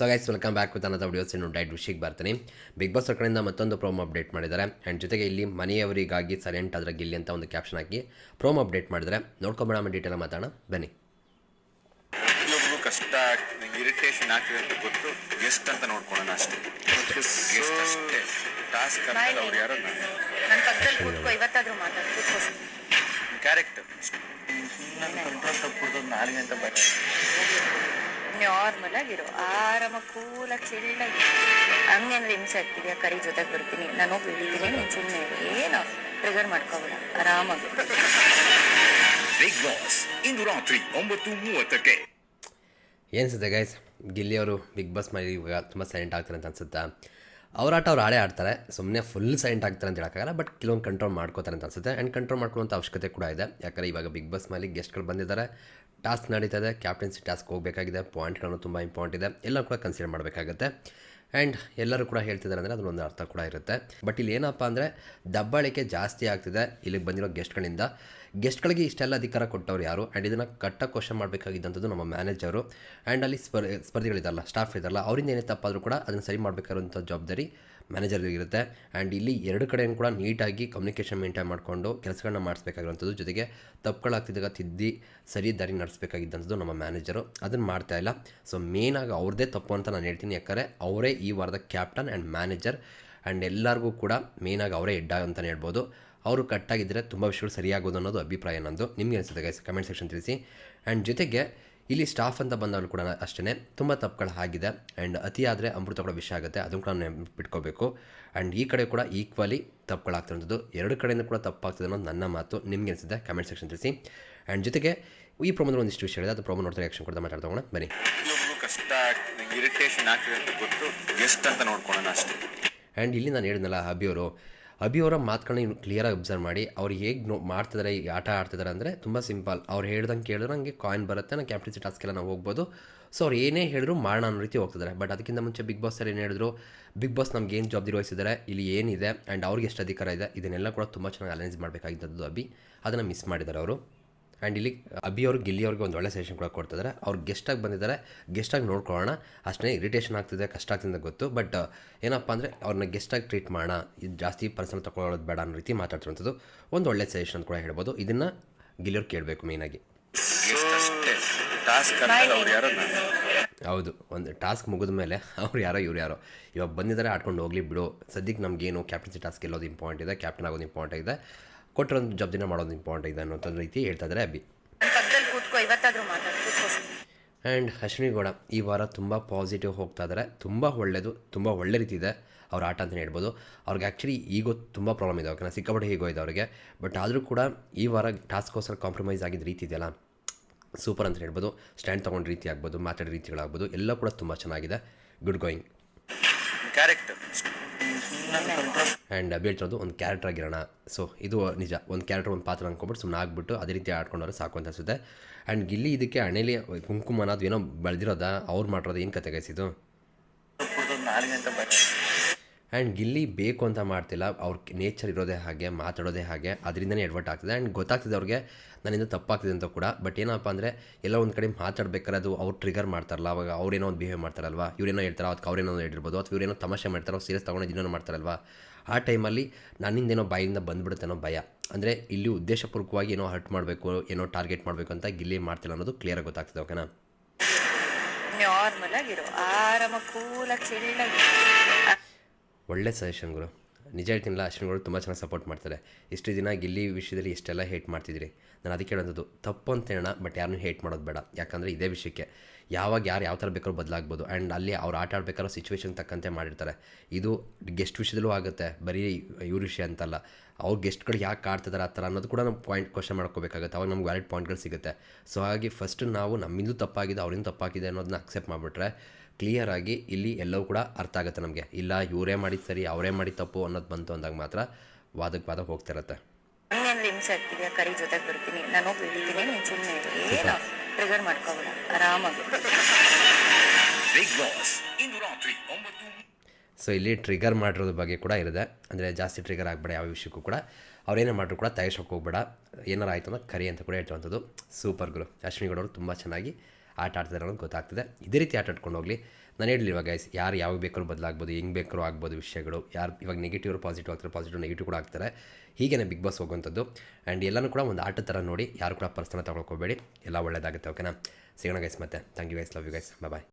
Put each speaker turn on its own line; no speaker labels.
So guys welcome back with ಅನ್ನದ videos ಇನ್ನು diet ವಿಷಯಕ್ಕೆ ಬರ್ತೀನಿ ಬಿಗ್ ಬಾಸ್ ಕಡೆಯಿಂದ ಮತ್ತೊಂದು ಪ್ರೋಮೋ ಅಪ್ಡೇಟ್ ಮಾಡಿದ್ದಾರೆ. ಆ್ಯಂಡ್ ಜೊತೆಗೆ ಇಲ್ಲಿ ಮನೆಯವರಿಗಾಗಿ ಸೈಲೆಂಟ್ ಆದ್ರೆ ಗಿಲ್ಲಿ ಅಂತ ಒಂದು ಕ್ಯಾಪ್ಷನ್ ಹಾಕಿ ಪ್ರೋಮೋ ಅಪ್ಡೇಟ್ ಮಾಡಿದ್ದಾರೆ. ನೋಡ್ಕೊಂಬೇಡ ಡೀಟೇಲ್ ಮಾತಾಡೋಣ. ಬನ್ನಿ.
ಕಷ್ಟ ಇರಿಟೇಷನ್ ಆಗ್ತಿದೆ ಅಂತ ಗೊತ್ತು. ಗೆಸ್ಟ್ ಅಂತ ನೋಡ್ಕೊಳ್ಳೋಣ ಅಷ್ಟೇ. ಗೆಸ್ಟ್ ಅಷ್ಟೇ. ಟಾಸ್ಕ್ ಅಂತ ಅವ್ರು ಯಾರೋ
ನನ್ನ ಪಕ್ಕದಲ್ಲಿ ಕೂತ್ಕೋ ಇವತ್ತಾದ್ರೂ ಮಾತಾಡ್ತೀವಿ
ಕ್ಯಾರೆಕ್ಟರ್ ಕಂಟ್ರೋಲ್ ತಪ್ಪಿಡ್ದು ನಾಲ್ಗೆ ಅಂತ ಬರ
ನಾರ್ಮಲ್ ಆಗಿರು. ಆರಾಮ ಕೂಲ ಚಿಲ್ಲಾಗಿ ಅಂದ್ರೆ ಹಿಂಸೆ ಆಗ್ತಿದ್ಯಾ ಕರಿ ಜೊತೆಗೆ ಬರ್ತೀನಿ. ನಾನು ಹೋಗಿ ನೀನ್ ನೀನು ಸುಮ್ಮನೆ ಏನು ಟ್ರಿಗರ್ ಮಾಡ್ಕೋಬೇಡ. ಆರಾಮಾಗಿ
ಬಿಗ್ ಬಾಸ್ ಇಂದು ರಾತ್ರಿ ಒಂಬತ್ತು ಮೂವತ್ತಕ್ಕೆ.
ಏನಿಸುತ್ತೆ ಗೈಸ್ ಗಿಲ್ಲಿ ಅವರು ಬಿಗ್ ಬಾಸ್ ಮಾಡಿ ಇವಾಗ ತುಂಬ ಸೈಲೆಂಟ್ ಆಗ್ತಾರೆ ಅಂತ ಅನ್ಸುತ್ತಾ? ಅವ್ರ ಆಟ ಅವ್ರು ಆಡೇ ಆಡ್ತಾರೆ. ಸುಮ್ಮನೆ ಫುಲ್ ಸೈಂಟ್ ಆಗ್ತಾರೆ ಅಂತ ಹೇಳೋಕ್ಕಾಗಲ್ಲ ಬಟ್ ಕೆಲವೊಂದು ಕಂಟ್ರೋಲ್ ಮಾಡ್ಕೋತಾರೆ ಅಂತ ಅನ್ಸುತ್ತೆ. ಆ್ಯಂಡ್ ಕಂಟ್ರೋಲ್ ಮಾಡ್ಕೊಳ್ಳೋಂಥ ಅವಶ್ಯಕತೆ ಕೂಡ ಇದೆ. ಯಾಕಂದರೆ ಇವಾಗ ಬಿಗ್ ಬಾಸ್ ಮೇಲೆ ಗೆಸ್ಟ್ಗಳು ಬಂದಿದ್ದಾರೆ. ಟಾಸ್ಕ್ ನಡೀತಾ ಇದೆ. ಕ್ಯಾಪ್ಟನ್ಸಿ ಟಾಸ್ಕ್ ಹೋಗಬೇಕಾಗಿದೆ. ಪಾಯಿಂಟ್ಗಳನ್ನು ತುಂಬ ಇಂಪಾರ್ಟೆಂಟ್ ಇದೆ. ಎಲ್ಲ ಕೂಡ ಕನ್ಸಿಡರ್ ಮಾಡಬೇಕಾಗುತ್ತೆ. ಆ್ಯಂಡ್ ಎಲ್ಲರೂ ಕೂಡ ಹೇಳ್ತಿದ್ದಾರೆ ಅಂದರೆ ಒಂದು ಅರ್ಥ ಕೂಡ ಇರುತ್ತೆ. ಬಟ್ ಇಲ್ಲಿ ಏನಪ್ಪ ಅಂದರೆ ದಬ್ಬಾಳಿಕೆ ಜಾಸ್ತಿ ಆಗ್ತಿದೆ. ಇಲ್ಲಿಗೆ ಬಂದಿರೋ ಗೆಸ್ಟ್ಗಳಿಂದ ಗೆಸ್ಟ್ಗಳಿಗೆ ಇಷ್ಟೆಲ್ಲ ಅಧಿಕಾರ ಕೊಟ್ಟವ್ರು ಯಾರು? ಆ್ಯಂಡ್ ಇದನ್ನು ಕಟ್ಟ ಕ್ವಶನ್ ಮಾಡಬೇಕಾಗಿದ್ದಂಥದ್ದು ನಮ್ಮ ಮ್ಯಾನೇಜರು ಆ್ಯಂಡ್ ಅಲ್ಲಿ ಸ್ಪರ್, ಸ್ಪರ್ಧಿಗಳಿದಾರಲ್ಲ ಸ್ಟಾಫ್ ಇದಾರಲ್ಲ, ಅವರಿಂದ ಏನೇ ತಪ್ಪಾದರೂ ಕೂಡ ಅದನ್ನು ಸರಿ ಮಾಡಬೇಕಾದಂಥ ಜವಾಬ್ದಾರಿ ಮ್ಯಾನೇಜರ್ಗಿರುತ್ತೆ ಆ್ಯಂಡ್ ಇಲ್ಲಿ ಎರಡು ಕಡೆಯೂ ಕೂಡ ನೀಟಾಗಿ ಕಮ್ಯುನಿಕೇಷನ್ ಮೇಂಟೈನ್ ಮಾಡಿಕೊಂಡು ಕೆಲಸಗಳನ್ನ ಮಾಡಿಸ್ಬೇಕಾಗಿರುವಂಥದ್ದು. ಜೊತೆಗೆ ತಪ್ಪುಗಳಾಗ್ತಿದ್ದಾಗ ತಿದ್ದಿ, ಸರಿ ದಾರಿ ನಡೆಸಬೇಕಾಗಿದ್ದಂಥದ್ದು ನಮ್ಮ ಮ್ಯಾನೇಜರು ಅದನ್ನು ಮಾಡ್ತಾ ಇಲ್ಲ. ಸೊ ಮೇನಾಗಿ ಅವ್ರದ್ದೇ ತಪ್ಪು ಅಂತ ನಾನು ಹೇಳ್ತೀನಿ. ಯಾಕಂದರೆ ಅವರೇ ಈ ವಾರದ ಕ್ಯಾಪ್ಟನ್ ಆ್ಯಂಡ್ ಮ್ಯಾನೇಜರ್ ಆ್ಯಂಡ್ ಎಲ್ಲರಿಗೂ ಕೂಡ ಮೇನಾಗಿ ಅವರೇ ಹೆಡ್ ಅಂತಲೇ ಹೇಳ್ಬೋದು. ಅವರು ಕಟ್ಟಾಗಿದ್ದರೆ ತುಂಬ ವಿಷಯಗಳು ಸರಿಯಾಗೋದು ಅನ್ನೋದು ಅಭಿಪ್ರಾಯ ನಂದು. ನಿಮಗೆ ಅನಿಸುತ್ತೆ ಗೈಸ್ ಕಮೆಂಟ್ ಸೆಕ್ಷನ್ ತಿಳಿಸಿ. ಆ್ಯಂಡ್ ಜೊತೆಗೆ ಇಲ್ಲಿ ಸ್ಟಾಫ್ ಅಂತ ಬಂದವರು ಕೂಡ ಅಷ್ಟೇ ತುಂಬ ತಪ್ಪುಗಳು ಆಗಿದೆ. ಆ್ಯಂಡ್ ಅತಿ ಆದರೆ ಅಮೃತ ಕೂಡ ವಿಷಯ ಆಗುತ್ತೆ ಅದನ್ನು ಕೂಡ ಬಿಟ್ಕೋಬೇಕು. ಆ್ಯಂಡ್ ಈ ಕಡೆ ಕೂಡ ಈಕ್ವಲಿ ತಪ್ಪುಗಳಾಗ್ತಿರೋದು ಎರಡು ಕಡೆಯಿಂದ ಕೂಡ ತಪ್ಪಾಗ್ತದೆ ಅನ್ನೋದು ನನ್ನ ಮಾತು ನಿಮ್ಗೆ ಅನಿಸುತ್ತೆ ಕಮೆಂಟ್ ಸೆಕ್ಷನ್ ತಿಳಿಸಿ. ಆ್ಯಂಡ್ ಜೊತೆಗೆ ಈ ಪ್ರೊಮೋದಲ್ಲಿ ಒಂದಿಷ್ಟು ವಿಷಯ ಇದೆ ಅದು ಪ್ರೊಮೋ ನೋಡ್ತಾ ರಿಯಾಕ್ಷನ್ ಕೊಡ್ತಾ ಮಾತಾಡ್ತೋಣ ಬನ್ನಿ.
ಕಷ್ಟ ಇರಿಟೇಷನ್ ಆಗ್ತಿದೆ ಅಂತ ಗೊತ್ತು ಗೆಸ್ಟ್ ಅಂತ ನೋಡ್ಕೊಳ್ಳೋಣ ಅಷ್ಟೇ.
ಆ್ಯಂಡ್ ಇಲ್ಲಿ ನಾನು ಹೇಳಿದ್ನಲ್ಲ ಅಭಿಯವರು ಅಭಿಯವರ ಮಾತುಗಳನ್ನ ಇನ್ನು ಕ್ಲಿಯರಾಗಿ ಅಬ್ಸರ್ವ್ ಮಾಡಿ, ಅವ್ರು ಹೇಗೆ ನೋ ಮಾಡ್ತಿದ್ದಾರೆ ಈ ಆಟ ಆಡ್ತಿದ್ದಾರೆ ಅಂದರೆ ತುಂಬ ಸಿಂಪಲ್ ಅವ್ರು ಹೇಳ್ದಂಗೆ ಕೇಳಿದ್ರೆ ನನಗೆ ಕಾಯಿನ್ ಬರುತ್ತೆ ನಾನು ಕ್ಯಾಪ್ಟನ್ಸಿ ಟಾಸ್ಕೆಲ್ಲ ನಾವು ಹೋಗ್ಬೋದು. ಸೊ ಅವ್ರು ಏನೇ ಹೇಳಿದ್ರು ಮಾಡೋಣ ಅನ್ನೋ ರೀತಿ ಹೋಗ್ತಿದ್ದಾರೆ ಬಟ್ ಅದಕ್ಕಿಂತ ಮುಂಚೆ ಬಿಗ್ ಬಾಸ್ ಏನು ಹೇಳಿದ್ರು ಬಿಗ್ ಬಾಸ್ ನಮ್ಗೆ ಏನು ಜಾಬ್ ನಿರ್ವಹಿಸಿದ್ದಾರೆ ಇಲ್ಲಿ ಏನಿದೆ ಆ್ಯಂಡ್ ಅವ್ರಿಗೆ ಎಷ್ಟು ಅಧಿಕಾರ ಇದೆ, ಇದನ್ನೆಲ್ಲ ಕೂಡ ತುಂಬ ಚೆನ್ನಾಗಿ ಅನಲೈಸ್ ಮಾಡಬೇಕಾಗಿದ್ದದ್ದು ಅಭಿ. ಅದನ್ನು ಮಿಸ್ ಮಾಡಿದ್ದಾರೆ ಅವರು. ಆ್ಯಂಡ್ ಇಲ್ಲಿ ಅಭಿ ಅವ್ರಿಗೆ ಗಿಲ್ಲಿ ಅವ್ರಿಗೆ ಒಂದು ಒಳ್ಳೆ ಸಜೆಷನ್ ಕೂಡ ಕೊಡ್ತಿದ್ದಾರೆ ಅವ್ರು ಗೆಸ್ಟಾಗಿ ಬಂದಿದ್ದಾರೆ. ಗೆಸ್ಟಾಗಿ ನೋಡ್ಕೊಳ್ಳೋಣ. ಅಷ್ಟೇ ಇರಿಟೇಷನ್ ಆಗ್ತಿದೆ, ಕಷ್ಟ ಆಗ್ತಿದೆ ಗೊತ್ತು. ಬಟ್ ಏನಪ್ಪ ಅಂದರೆ ಅವ್ರನ್ನ ಗೆಸ್ಟಾಗಿ ಟ್ರೀಟ್ ಮಾಡೋಣ. ಇದು ಜಾಸ್ತಿ ಪರ್ಸನಲ್ ತಗೊಳ್ಳೋದು ಬೇಡ ಅನ್ನೋ ರೀತಿ ಮಾತಾಡ್ತಿರುವಂಥದ್ದು ಒಂದು ಒಳ್ಳೆ ಸಜೆಷನ್ ಅಂತ ಕೂಡ ಹೇಳ್ಬೋದು. ಇದನ್ನು ಗಿಲ್ಲಿಯವ್ರು ಕೇಳಬೇಕು ಮೇಯ್ನಾಗಿ ಹೌದು, ಒಂದು ಟಾಸ್ಕ್ ಮುಗಿದ ಮೇಲೆ ಅವ್ರು ಯಾರೋ, ಇವ್ರು ಯಾರೋ. ಇವಾಗ ಬಂದಿದ್ದಾರೆ, ಆಡ್ಕೊಂಡು ಹೋಗಲಿ ಬಿಡು. ಸದ್ಯಕ್ಕೆ ನಮಗೇನು ಕ್ಯಾಪ್ಟನ್ಸಿ ಟಾಸ್ಕ್ ಎಲ್ಲೋದು ಇಂಪಾರ್ಟೆಂಟ್ ಇದೆ ಕ್ಯಾಪ್ಟನ್ ಆಗೋದು ಇಂಪಾರ್ಟೆಂಟ್ ಇದೆ. ಕೊಟ್ಟಿರೋದು ದಿನ ಮಾಡೋದು ಇಂಪಾರ್ಟೆಂಟ್ ಇದೆ ಅನ್ನೋಂಥ ರೀತಿ ಹೇಳ್ತಾ ಇದ್ದಾರೆ
ಅಬ್ಬಿ
ಆ್ಯಂಡ್ ಅಶ್ವಿನಿ ಗೌಡ ಈ ವಾರ ತುಂಬ ಪಾಸಿಟಿವ್ ಹೋಗ್ತಾ ಇದ್ದಾರೆ. ತುಂಬ ಒಳ್ಳೆಯದು ತುಂಬ ಒಳ್ಳೆ ರೀತಿ ಇದೆ ಅವ್ರ ಆಟ ಅಂತಲೇ ಹೇಳ್ಬೋದು. ಅವ್ರಿಗೆ ಆ್ಯಕ್ಚುಲಿ ಈಗೋ ತುಂಬ ಪ್ರಾಬ್ಲಮ್ ಇದೆ. ಓಕೆನಾ ಸಿಕ್ಕಾಪಟ್ಟೆ ಹೀಗೋ ಇದೆ ಅವ್ರಿಗೆ ಬಟ್ ಆದರೂ ಕೂಡ ಈ ವಾರ ಟಾಸ್ಕೋಸ್ಕರ ಕಾಂಪ್ರಮೈಸ್ ಆಗಿದ್ದ ರೀತಿ ಇದೆಯಲ್ಲ? ಸೂಪರ್ ಅಂತ ಹೇಳ್ಬೋದು. ಸ್ಟ್ಯಾಂಡ್ ತೊಗೊಂಡ ರೀತಿ ಆಗ್ಬೋದು ಮಾತಾಡೋ ರೀತಿಗಳಾಗ್ಬೋದು. ಎಲ್ಲ ಕೂಡ ತುಂಬ ಚೆನ್ನಾಗಿದೆ. ಗುಡ್ ಗೋಯಿಂಗ್
ಕ್ಯಾರೆಕ್ಟರ್
ಆ್ಯಂಡ್ ಹೇಳ್ತಿರೋದು ಒಂದು ಕ್ಯಾರೆಕ್ಟರ್ ಆಗಿರೋಣ. ಸೊ ಇದು ನಿಜ. ಒಂದು ಕ್ಯಾರೆಕ್ಟರ್ ಒಂದು ಪಾತ್ರ ಅಂದ್ಕೊಂಬಿಟ್ಟು ಸುಮ್ಮನೆ ಆಗ್ಬಿಟ್ಟು ಅದೇ ರೀತಿ ಆಡ್ಕೊಂಡವ್ರೆ ಸಾಕು ಅಂತ ಅನಿಸುತ್ತೆ. ಆ್ಯಂಡ್ ಗಿಲ್ಲಿ ಇದಕ್ಕೆ ಹಣೆಲಿ ಕುಂಕುಮನ ಅದು ಏನೋ ಬೆಳೆದಿರೋದ? ಅವ್ರು ಮಾಡಿರೋದು ಏನು ಕತೆ ಆ್ಯಂಡ್ ಗಿಲ್ಲಿ ಬೇಕು ಅಂತ ಮಾಡ್ತಿಲ್ಲ. ಅವ್ರ ನೇಚರ್ ಇರೋದೇ ಹಾಗೆ, ಮಾತಾಡೋದೇ ಹಾಗೆ, ಅದರಿಂದನೇ ಎಡ್ವರ್ಟ್ ಆಗ್ತದೆ. ಆ್ಯಂಡ್ ಗೊತ್ತಾಗ್ತಿದೆ ಅವ್ರಿಗೆ ನನ್ನಿಂದ ತಪ್ಪಾಗ್ತಿದೆ ಅಂತ ಕೂಡ. ಬಟ್ ಏನಪ್ಪ ಅಂದರೆ, ಎಲ್ಲ ಒಂದು ಕಡೆ ಮಾತಾಡ್ಬೇಕಾದ್ರೆ ಅದು ಅವ್ರು ಟ್ರಿಗರ್ ಮಾಡ್ತಾರಲ್ಲ ಅವಾಗ ಅವ್ರೇನೋ ಒಂದು ಬಿಹೇವ್ ಮಾಡ್ತಾರಲ್ವಾ? ಇವ್ರೇನೋ ಹೇಳ್ತಾರೆ ಅದಕ್ಕೆ ಅವ್ರೇನೋ ಹೇಳಿರ್ಬೋದು ಅಥವಾ ಇವರೇನೋ ತಮಾಷೆ ಮಾಡ್ತಾರೆ ಸೀರಿಯಸ್ ತೊಗೊಂಡು ಇನ್ನೇನೋ ಮಾಡ್ತಾರಲ್ವಾ? ಆ ಟೈಮಲ್ಲಿ ನನ್ನಿಂದೇನೋ ಬಾಯಿಂದ ಬಂದುಬಿಡುತ್ತೇನೋ ಭಯ. ಅಂದರೆ ಇಲ್ಲಿ ಉದ್ದೇಶಪೂರ್ವಕವಾಗಿ ಏನೋ ಹರ್ಟ್ ಮಾಡಬೇಕು, ಏನೋ ಟಾರ್ಗೆಟ್ ಮಾಡಬೇಕು ಅಂತ ಗಿಲ್ಲಿ ಮಾಡ್ತಿಲ್ಲ ಅನ್ನೋದು ಕ್ಲಿಯರಾಗಿ ಗೊತ್ತಾಗ್ತದೆ ಓಕೆನಾ
ನಾರ್ಮಲ್ ಆಗಿರೋ ಆರಾಮ ಕೂಲ ಚಿಲ್ಲಾಗಿ
ಒಳ್ಳೆ ಸಜೆಷನ್ಗಳು ನಿಜ ಹೇಳ್ತೀನಿಲ್ಲ ಅಶ್ವಿನ್ಗಳು ತುಂಬ ಚೆನ್ನಾಗಿ ಸಪೋರ್ಟ್ ಮಾಡ್ತಾರೆ. ಇಷ್ಟು ದಿನ ಗಿಲ್ಲಿ ವಿಷಯದಲ್ಲಿ ಇಷ್ಟೆಲ್ಲ ಹೇಟ್ ಮಾಡ್ತಿದ್ದೀರಿ. ನಾನು ಅದಕ್ಕೆ ಹೇಳೋದು ತಪ್ಪು ಅಂತ ಹೇಳೋಣ ಬಟ್ ಯಾರನ್ನೂ ಹೇಟ್ ಮಾಡೋದು ಬೇಡ. ಯಾಕಂದರೆ ಇದೇ ವಿಷಯಕ್ಕೆ. ಯಾವಾಗ ಯಾರು ಯಾವ ಥರ ಬೇಕಾದ್ರೂ ಬದಲಾಗ್ಬೋದು. ಆ್ಯಂಡ್ ಅಲ್ಲಿ ಅವ್ರು ಆಟ ಆಡಬೇಕಾದ್ರೂ ಸಿಚುವೇಶನ್ ತಕ್ಕಂತೆ ಮಾಡಿರ್ತಾರೆ. ಇದು ಗೆಸ್ಟ್ ವಿಷಯದಲ್ಲೂ ಆಗುತ್ತೆ. ಬರೀ ಇವ್ರ ವಿಷಯ ಅಂತಲ್ಲ. ಅವ್ರ ಗೆಸ್ಟ್ಗಳು ಯಾಕೆ ಆಡ್ತಿದ್ದಾರೆ ಆ ಥರ ಅನ್ನೋದು ಕೂಡ ನಾವು ಪಾಯಿಂಟ್ ಕ್ವಶನ್ ಮಾಡ್ಕೋಬೇಕಾಗುತ್ತೆ ಅವಾಗ ನಮ್ಗೆ ವ್ಯಾಲಿಡ್ ಪಾಯಿಂಟ್ಗಳು ಸಿಗುತ್ತೆ. ಸೊ ಹಾಗಾಗಿ ಫಸ್ಟ್ ನಾವು ನಮ್ಮಿಂದ ತಪ್ಪಾಗಿದೆ, ಅವರಿಂದ ತಪ್ಪಾಗಿದೆ ಅನ್ನೋದನ್ನ ಅಕ್ಸೆಪ್ಟ್ ಮಾಡಿಬಿಟ್ರೆ ಕ್ಲಿಯರ್ ಆಗಿ ಇಲ್ಲಿ ಎಲ್ಲವೂ ಕೂಡ ಅರ್ಥ ಆಗುತ್ತೆ ನಮಗೆ. ಇಲ್ಲ ಇವರೇ ಮಾಡಿದ್ದು ಸರಿ ಅವರೇ ಮಾಡಿ ತಪ್ಪು ಅನ್ನೋದು ಬಂತು ಅಂದಾಗ ಮಾತ್ರ ವಾದಕ್ಕೆ ವಾದಕ್ಕೆ ಹೋಗ್ತಿರತ್ತೆ ಇರುತ್ತೆ.
ಹಂಗೇನಾದ್ರು ಹಿಂಸೆ ಆಗ್ತಿದ್ಯಾ ಕರಿ ಜೊತೆಗೆ ಬರ್ತೀನಿ. ನಾನು ಹೋಗಿ ಇಳಿತೀನಿ ನೀನು ಸುಮ್ಮನೆ ಏನು ಟ್ರಿಗರ್ ಮಾಡ್ಕೋಬೇಡ. ಆರಾಮಾಗಿ.
ಬಿಗ್ ಬಾಸ್ ಇಂದು ರಾತ್ರಿ ಒಂಬತ್ತು
ಸೊ ಇಲ್ಲಿ ಟ್ರಿಗರ್ ಮಾಡಿರೋದ್ರ ಬಗ್ಗೆ ಕೂಡ ಇರುತ್ತೆ. ಅಂದರೆ ಜಾಸ್ತಿ ಟ್ರಿಗರ್ ಆಗಬೇಡ ಯಾವ ವಿಷಯಕ್ಕೂ ಕೂಡ. ಅವ್ರೇನೇ ಮಾಡಿದ್ರು ಕೂಡ ತಯಾರಿಸೋಕೆ ಹೋಗ್ಬೇಡ. ಏನಾರು ಆಯ್ತು ಅಂದ್ರೆ ಕರಿ ಅಂತ ಕೂಡ ಹೇಳ್ತಿರುವಂಥದ್ದು ಸೂಪರ್ ಗುರು. ಅಶ್ವಿನಿ ಗೌಡವರು ತುಂಬ ಚೆನ್ನಾಗಿ ಆಟ ಆಡ್ತಿದ್ದಾರೆ ಅನ್ನೋದು ಗೊತ್ತಾಗ್ತದೆ. ಇದೇ ರೀತಿ ಆಟ ಆಡ್ಕೊಂಡು ಹೋಗಲಿ. ನಾನು ಇವಾಗ ಗೈಸ್ ಯಾರು ಯಾವಾಗ ಬೇಕಾದ್ರೂ ಬದಲಾಗ್ಬೋದು, ಹೆಂಗೆ ಬೇಕಾದ್ರೂ ಆಗ್ಬೋದು ವಿಷಯಗಳು. ಯಾರು ಇವಾಗ ನೆಗೆಟಿವ್ ಪಾಸಿಟಿವ್ ಆಗ್ತಾರೆ ಪಾಸಿಟಿವ್ ನೆಗೆಟಿವ್ ಕೂಡ ಆಗ್ತಾರೆ. ಹೀಗೆ ಬಿಗ್ ಬಾಸ್ ಹೋಗುವಂಥದ್ದು. ಆ್ಯಂಡ್ ಎಲ್ಲನೂ ಕೂಡ ಒಂದು ಆಟ ಥರ ನೋಡಿ, ಯಾರು ಕೂಡ ಪರ್ಸನ ತಗೊಳ್ಕೋಬೇಡಿ ಎಲ್ಲ ಒಳ್ಳೆಯದಾಗುತ್ತೆ ಓಕೆನಾ ಸಿಗೋಣ ಗೈಸ್ ಮತ್ತೆ. Thank you guys love you guys bye